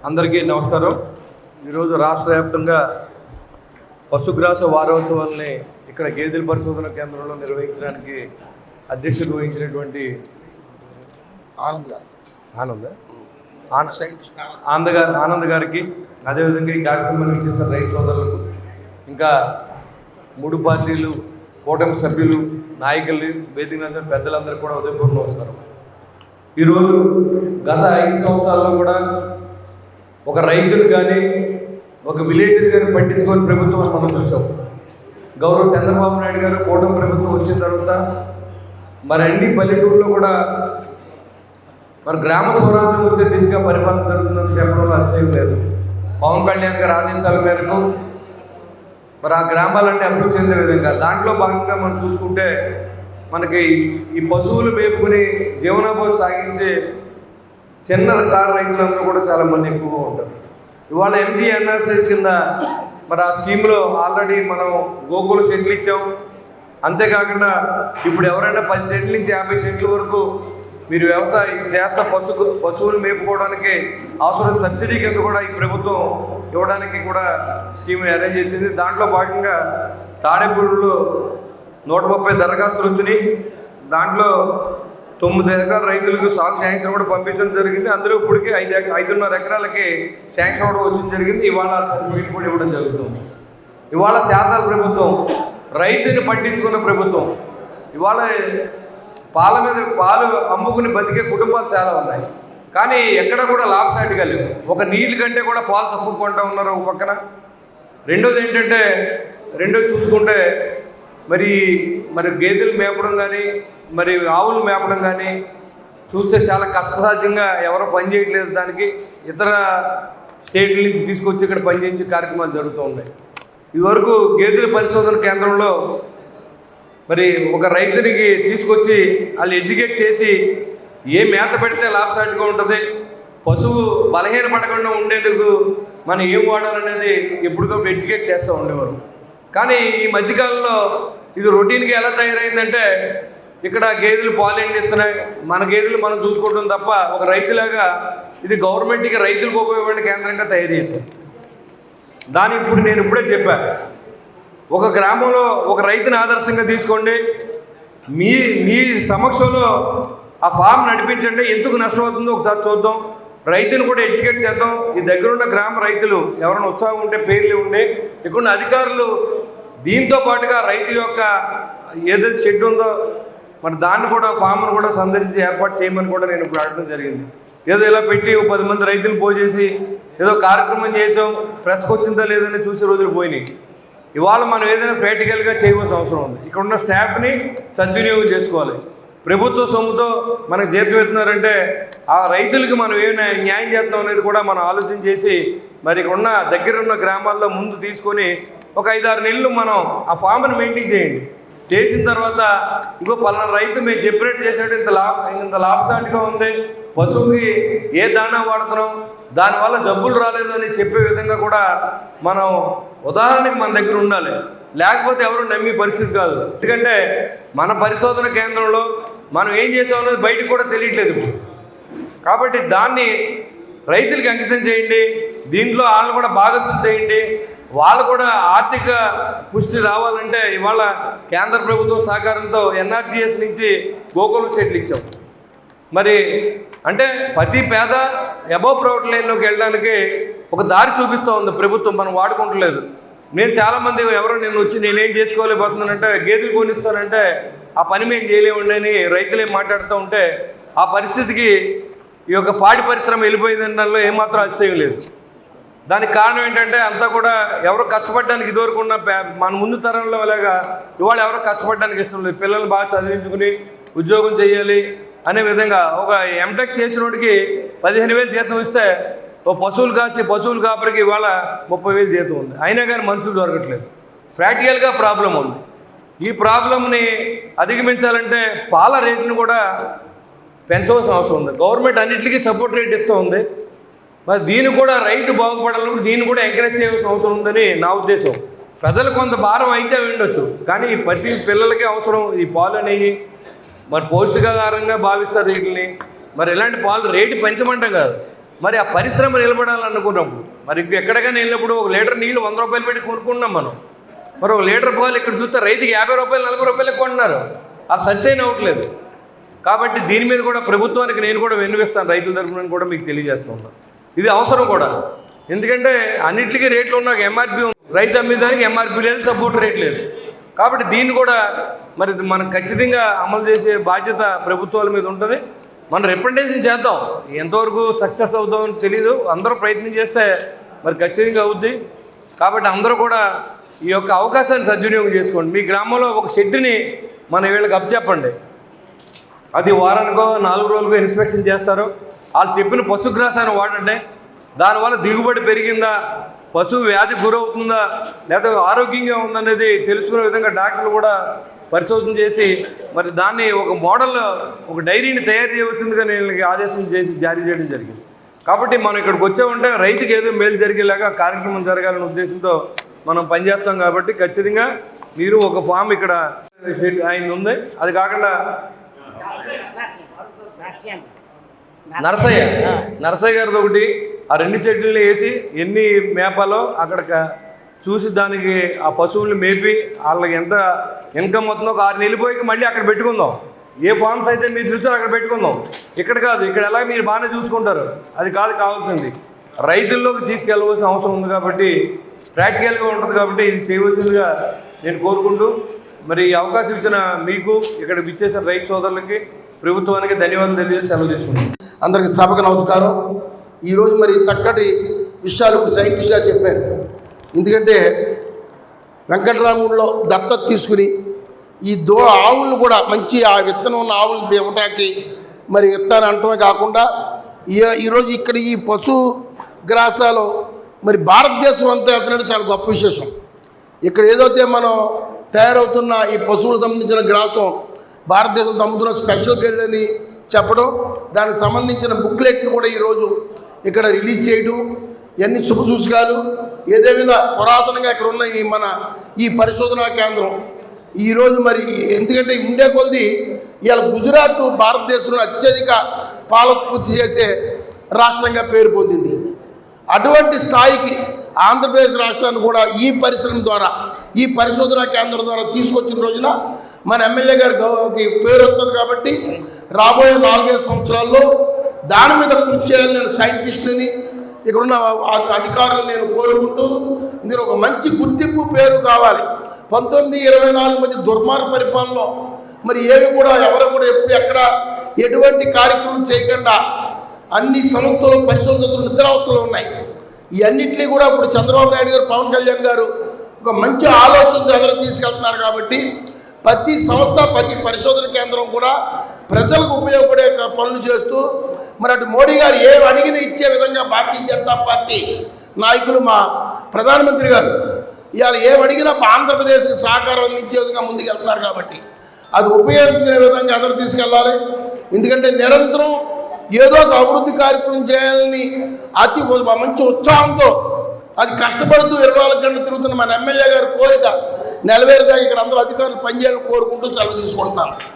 అందరికీ నమస్కారం. ఈరోజు రాష్ట్ర వ్యాప్తంగా పశుగ్రాస వారోత్సవాల్ని ఇక్కడ గేదెల పరిశోధన కేంద్రంలో నిర్వహించడానికి అధ్యక్షుడు వహించినటువంటి ఆనంద్ గారు. ఆనంద్? ఆనంద్ సైంటిస్ట్ ఆనంద్ గారు. ఆనంద్ గారికి అదేవిధంగా ఈ కార్యక్రమానికి చేసిన రైతు సోదరులకు ఇంకా మూడు పార్టీలు కూటమి సభ్యులు నాయకులు వేదిక పెద్దలందరూ కూడా ఉదయపూర్ నమస్కారం ఈరోజు గత ఐదు సంవత్సరాల్లో కూడా ఒక రైతులు కానీ ఒక విలేజ్ కానీ పట్టించుకొని ప్రభుత్వం మనం చూసాం. గౌరవ చంద్రబాబు నాయుడు గారు కూటమి ప్రభుత్వం వచ్చిన తర్వాత మరి అన్ని పల్లెటూరులో కూడా మరి గ్రామ స్వరాజ్యం వచ్చే దిశగా పరిపాలన జరుగుతుందని చెప్పడంలో అతిశయం లేదు. పవన్ కళ్యాణ్ గారు ఆదేశాల మేరకు మరి ఆ గ్రామాలన్నీ అభివృద్ధి చెందే విధంగా దాంట్లో భాగంగా మనం చూసుకుంటే మనకి ఈ పశువులు మేపుకుని జీవనోపాధి సాగించే చిన్న కారు రైతులందరూ కూడా చాలా మంది ఎక్కువగా ఉంటారు. ఇవాళ ఎంజీ ఎన్ఆర్సీ కింద మరి ఆ స్కీమ్లో ఆల్రెడీ మనం గోకులు సెంట్లు ఇచ్చాం. అంతేకాకుండా ఇప్పుడు ఎవరైనా పది సెంట్ల నుంచి యాభై సెంట్ల వరకు మీరు వ్యవసాయ చేత పశు పశువులు మేపుకోవడానికి అవసరం సబ్సిడీ కింద కూడా ఈ ప్రభుత్వం ఇవ్వడానికి కూడా స్కీమ్ అరేంజ్ చేసింది. దాంట్లో భాగంగా తాడేపూడిలో నూట ముప్పై దరఖాస్తులు వచ్చినాయి. దాంట్లో తొమ్మిది ఎకరాల రైతులకు సాగు శాంక్షన్ కూడా పంపించడం జరిగింది. అందులో ఇప్పటికే ఐదు ఐదున్నర ఎకరాలకి శాంక్షన్ కూడా వచ్చింది జరిగింది. ఇవాళ సర్టిఫికేట్ కూడా ఇవ్వడం జరుగుతుంది. ఇవాళ శాతాల ప్రభుత్వం రైతుని పట్టించుకున్న ప్రభుత్వం ఇవాళ పాల మీద పాలు అమ్ముకుని బతికే కుటుంబాలు చాలా ఉన్నాయి. కానీ ఎక్కడ కూడా లాభసాటిగా లేవు. ఒక నీళ్ళ కంటే కూడా పాలు తప్పుకుంటా ఉన్నారు ఒక పక్కన. రెండోది ఏంటంటే రెండోది చూసుకుంటే మరి మరి గేదెలు మేపడం కానీ మరి ఆవులు మేపడం కానీ చూస్తే చాలా కష్టసాధ్యంగా ఎవరో పని చేయట్లేదు దానికి. ఇతర స్టేట్ల నుంచి తీసుకొచ్చి ఇక్కడ పనిచేయించే కార్యక్రమాలు జరుగుతూ ఉన్నాయి. ఇదివరకు గేదెల పరిశోధన కేంద్రంలో మరి ఒక రైతునికి తీసుకొచ్చి వాళ్ళు ఎడ్యుకేట్ చేసి ఏ మేత పెడితే లాభసాటిగా ఉంటుంది పశువు బలహీన పడకుండా ఉండేందుకు మనం ఏం వాడాలనేది ఎప్పటికప్పుడు ఎడ్యుకేట్ చేస్తూ ఉండేవారు. కానీ ఈ మధ్యకాలంలో ఇది రొటీన్గా ఎలా తయారైందంటే ఇక్కడ గేదెలు పాలు ఎండిస్తున్నాయి. మన గేదెలు మనం చూసుకోవడం తప్ప ఒక రైతులాగా ఇది గవర్నమెంట్కి రైతులకు ఉపయోగపడే కేంద్రంగా తయారు చేశారు. దాని ఇప్పుడు నేను ఇప్పుడే చెప్పాను ఒక గ్రామంలో ఒక రైతుని ఆదర్శంగా తీసుకోండి. మీ మీ సమక్షంలో ఆ ఫామ్ నడిపించండి. ఎందుకు నష్టం అవుతుందో ఒకసారి చూద్దాం. రైతును కూడా ఎడ్యుకేట్ చేద్దాం. ఈ దగ్గర ఉన్న గ్రామ రైతులు ఎవరైనా ఉత్సాహం ఉంటే పేర్లు ఉండే ఇక్కడ అధికారులు దీంతో పాటుగా రైతు యొక్క ఏదైతే షెడ్ ఉందో మరి దాన్ని కూడా ఫామ్ను కూడా సందర్శించి ఏర్పాటు చేయమని కూడా నేను ఇప్పుడు అడగడం జరిగింది. ఏదో ఇలా పెట్టి పది మంది రైతులు పోజేసి ఏదో కార్యక్రమం చేసాం ప్రెస్కి వచ్చిందా లేదని చూసే రోజులు పోయినాయి. ఇవాళ మనం ఏదైనా ప్రాక్టికల్గా చేయవలసిన అవసరం ఉంది. ఇక్కడ ఉన్న స్టాఫ్ని సద్వినియోగం చేసుకోవాలి. ప్రభుత్వ సొమ్ముతో మనకు జీతం ఆ రైతులకి మనం ఏమైనా న్యాయం చేస్తాం అనేది కూడా మనం ఆలోచన చేసి మరి ఇక్కడ ఉన్న దగ్గర ఉన్న గ్రామాల్లో ముందు తీసుకొని ఒక ఐదారు నెలలు మనం ఆ ఫామ్ని మెయింటైన్ చేయండి. చేసిన తర్వాత ఇంకో పలానా రైతు మేము జెపరేట్ చేసాడు ఇంత లాభ ఇంత లాభసాటిగా ఉంది పశువుకి ఏ దాణా వాడుతున్నాం దానివల్ల జబ్బులు రాలేదు అని చెప్పే విధంగా కూడా మనం ఉదాహరణకి మన దగ్గర ఉండాలి. లేకపోతే ఎవరు నమ్మే పరిస్థితి కాదు. ఎందుకంటే మన పరిశోధన కేంద్రంలో మనం ఏం చేసామనేది బయటకు కూడా తెలియట్లేదు కాబట్టి దాన్ని రైతులకి అంకితం చేయండి దీంట్లో వాళ్ళు కూడా భాగస్వం చేయండి వాళ్ళు కూడా ఆర్థిక పుష్టి రావాలంటే ఇవాళ కేంద్ర ప్రభుత్వం సహకారంతో ఎన్ఆర్జీఎస్ నుంచి గోకులం చెల్లించాం ఇచ్చాం. మరి అంటే ప్రతి పేద అబౌవ్ ప్రైవేట్ లైన్లోకి వెళ్ళడానికి ఒక దారి చూపిస్తూ ఉంది ప్రభుత్వం మనం వాడుకుంటలేదు. నేను చాలామంది ఎవరో నేను వచ్చి నేనేం చేసుకోలేకపోతున్నానంటే గేదెలు కొనిస్తానంటే ఆ పని మేము చేయలేమండి అని రైతులే మాట్లాడుతూ ఉంటే ఆ పరిస్థితికి ఈ యొక్క పాడి పరిశ్రమ వెళ్ళిపోయింది ఏమాత్రం అతిశయం లేదు. దానికి కారణం ఏంటంటే అంతా కూడా ఎవరు కష్టపడడానికి ఇదివరకు ఉన్న మన ముందు తరంలో లాగా ఇవాళ ఎవరు కష్టపడడానికి ఇష్టం లేదు. పిల్లలు బాగా చదివించుకుని ఉద్యోగం చేయాలి అనే విధంగా ఒక ఎంటెక్ చేసినోడికి పదిహేను వేలు జీతం ఇస్తే ఓ పశువులు కాసి పశువులు కాపరికి ఇవాళ ముప్పై వేలు జీతం ఉంది. అయినా కానీ మనుషులు దొరకట్లేదు. ప్రాక్టికల్గా ప్రాబ్లం ఉంది. ఈ ప్రాబ్లంని అధిగమించాలంటే పాల రేటును కూడా పెంచవలసిన అవసరం ఉంది. గవర్నమెంట్ అన్నింటికీ సపోర్ట్ రేట్ ఇస్తూ ఉంది. మరి దీన్ని కూడా రైతు బాగుపడాలని దీన్ని కూడా ఎంకరేజ్ చేయవలసిన అవసరం ఉందని నా ఉద్దేశం. ప్రజలు కొంత భారం అయితే ఉండొచ్చు కానీ ప్రతి పిల్లలకి అవసరం ఈ పాలు అనేవి. మరి పౌష్టికాహారంగా భావిస్తారు వీటిని మరి ఇలాంటి పాలు రేటు పెంచమంటాం కాదు. మరి ఆ పరిశ్రమ నిలబడాలనుకున్నప్పుడు మరి ఎక్కడికైనా వెళ్ళినప్పుడు ఒక లీటర్ నీళ్ళు వంద రూపాయలు పెట్టి కొనుక్కున్నాం మనం. మరి ఒక లీటర్ పాలు ఇక్కడ చూస్తే రైతుకి యాభై రూపాయలు నలభై రూపాయలకు కొంటున్నారు. ఆ సస్టైన్ అవ్వట్లేదు. కాబట్టి దీని మీద కూడా ప్రభుత్వానికి నేను కూడా వినిపిస్తాను రైతుల తరఫున కూడా మీకు తెలియజేస్తున్నాను ఇది అవసరం కూడా. ఎందుకంటే అన్నిటికీ రేట్లు ఉన్నాయి ఎంఆర్పి రైతు అమ్మేదానికి ఎంఆర్పి లేదు సపోర్ట్ రేట్ లేదు. కాబట్టి దీన్ని కూడా మరి మనం ఖచ్చితంగా అమలు చేసే బాధ్యత ప్రభుత్వాల మీద ఉంటుంది. మనం రిప్రజెంటేషన్ చేద్దాం. ఎంతవరకు సక్సెస్ అవుతామని తెలియదు అందరూ ప్రయత్నం చేస్తే మరి ఖచ్చితంగా అవుద్ది. కాబట్టి అందరూ కూడా ఈ యొక్క అవకాశాన్ని సద్వినియోగం చేసుకోండి. మీ గ్రామంలో ఒక షెడ్ని మన వీళ్ళకి అప్పచెప్పండి. అది వారానికో నాలుగు రోజులకో ఇన్స్పెక్షన్ చేస్తారు. వాళ్ళు చెప్పిన పశుగ్రాసాన్ని వాడండి. దానివల్ల దిగుబడి పెరిగిందా? పశువు వ్యాధి గురవుతుందా? లేదా ఆరోగ్యంగా ఉందనేది తెలుసుకునే విధంగా డాక్టర్లు కూడా పరిశోధన చేసి మరి దాన్ని ఒక మోడల్ ఒక డైరీని తయారు చేయవలసిందిగా నేను ఆదేశం చేసి జారీ చేయడం జరిగింది. కాబట్టి మనం ఇక్కడికి వచ్చామంటే రైతుకి ఏదో మేలు జరిగేలాగా కార్యక్రమం జరగాలనే ఉద్దేశంతో మనం పనిచేస్తాం కాబట్టి ఖచ్చితంగా మీరు ఒక ఫామ్ ఇక్కడ ఆయన ఉంది. అది కాకుండా నరసయ్య. నరసయ్య. గారిది ఒకటి. ఆ రెండు సెట్లని వేసి ఎన్ని మేపాలో అక్కడ చూసి దానికి ఆ పశువుల్ని మేపి వాళ్ళకి ఎంత ఇన్కమ్ అవుతుందో ఒక ఆరు నెలలు పోయి మళ్ళీ అక్కడ పెట్టుకుందాం. ఏ ఫార్మ్స్ అయితే మీరు చూసారో అక్కడ పెట్టుకుందాం. ఇక్కడ కాదు ఇక్కడ ఎలా మీరు బాగానే చూసుకుంటారు. అది కాదు కావాల్సింది. రైతుల్లోకి తీసుకెళ్ళవలసిన అవసరం ఉంది కాబట్టి ప్రాక్టికల్గా ఉంటుంది కాబట్టి ఇది చేయవలసిందిగా నేను కోరుకుంటూ మరి ఈ అవకాశం ఇచ్చిన మీకు ఇక్కడ విచ్చేసిన రైతు సోదరులకి ప్రభుత్వానికి ధన్యవాదాలు తెలియజేసి సెలవు తీసుకుంటాం అందరికీ సభకు నమస్కారం. ఈరోజు మరి చక్కటి విషయాలు ఇప్పుడు సైంటిస్ట్ చెప్పారు. ఎందుకంటే వెంకటరాముడిలో దత్తత తీసుకుని ఈ దో ఆవులను కూడా మంచి ఆ విత్తనం ఉన్న ఆవులను ఇవ్వటానికి మరి విత్తనాలు అంటమే కాకుండా ఈ ఈరోజు ఇక్కడ ఈ పశు గ్రాసాలు మరి భారతదేశం అంతా ఎత్తనట్టు చాలా గొప్ప విశేషం. ఇక్కడ ఏదైతే మనం తయారవుతున్న ఈ పశువులకు సంబంధించిన గ్రాసం భారతదేశంలో అమ్ముతున్న స్పెషల్ గైడ్ అని చెప్పడం దానికి సంబంధించిన బుక్లెట్ను కూడా ఈరోజు ఇక్కడ రిలీజ్ చేయడం ఇవన్నీ శుభ సూచకాలు. ఏదేమైనా పురాతనంగా ఇక్కడ ఉన్న ఈ మన ఈ పరిశోధనా కేంద్రం. ఈరోజు మరి ఎందుకంటే ఉండే కొద్ది ఇవాళ గుజరాత్ భారతదేశంలో అత్యధిక పాల ఉత్పత్తి చేసే రాష్ట్రంగా పేరు పొందింది. అటువంటి స్థాయికి ఆంధ్రప్రదేశ్ రాష్ట్రాన్ని కూడా ఈ పరిశ్రమ ద్వారా ఈ పరిశోధనా కేంద్రం ద్వారా తీసుకొచ్చిన రోజున మన ఎమ్మెల్యే గారి పేరు వస్తుంది కాబట్టి రాబోయే నాలుగైదు సంవత్సరాల్లో దాని మీద కృషి చేయాలని నేను సైంటిస్టుని ఇక్కడున్న అధికారులు నేను కోరుకుంటూ మీరు ఒక మంచి గుర్తింపు పేరు కావాలి. పంతొమ్మిది ఇరవై నాలుగు మధ్య దుర్మార్గ పరిపాలనలో మరి ఏవి కూడా ఎవరు కూడా ఎప్పుడు ఎక్కడ ఎటువంటి కార్యక్రమం చేయకుండా అన్ని సంస్థలు పరిశోధనలు నిద్రావస్థలు ఉన్నాయి. ఇవన్నింటినీ కూడా ఇప్పుడు చంద్రబాబు నాయుడు గారు పవన్ కళ్యాణ్ గారు ఒక మంచి ఆలోచనతో ఎదురు తీసుకెళ్తున్నారు కాబట్టి ప్రతి సంస్థ ప్రతి పరిశోధన కేంద్రం కూడా ప్రజలకు ఉపయోగపడే పనులు చేస్తూ మరి అటు మోడీ గారు ఏం అడిగిన ఇచ్చే విధంగా భారతీయ జనతా పార్టీ నాయకులు మా ప్రధానమంత్రి గారు ఇవాళ ఏమడిగినా అడిగినా మా ఆంధ్రప్రదేశ్కి సహకారం అందించే విధంగా ముందుకెళ్తున్నారు కాబట్టి అది ఉపయోగించుకునే విధంగా అందరూ తీసుకెళ్ళాలి ఎందుకంటే నిరంతరం ఏదో ఒక అభివృద్ధి కార్యక్రమం చేయాలని అతి మంచి ఉత్సాహంతో అది కష్టపడుతూ ఇరవై నాలుగు గంటలు తిరుగుతున్న మన ఎమ్మెల్యే గారి కోరిక నెలవేరుగా ఇక్కడ అందరూ అధికారులు పనిచేయాలని కోరుకుంటూ సెలవు తీసుకుంటున్నాను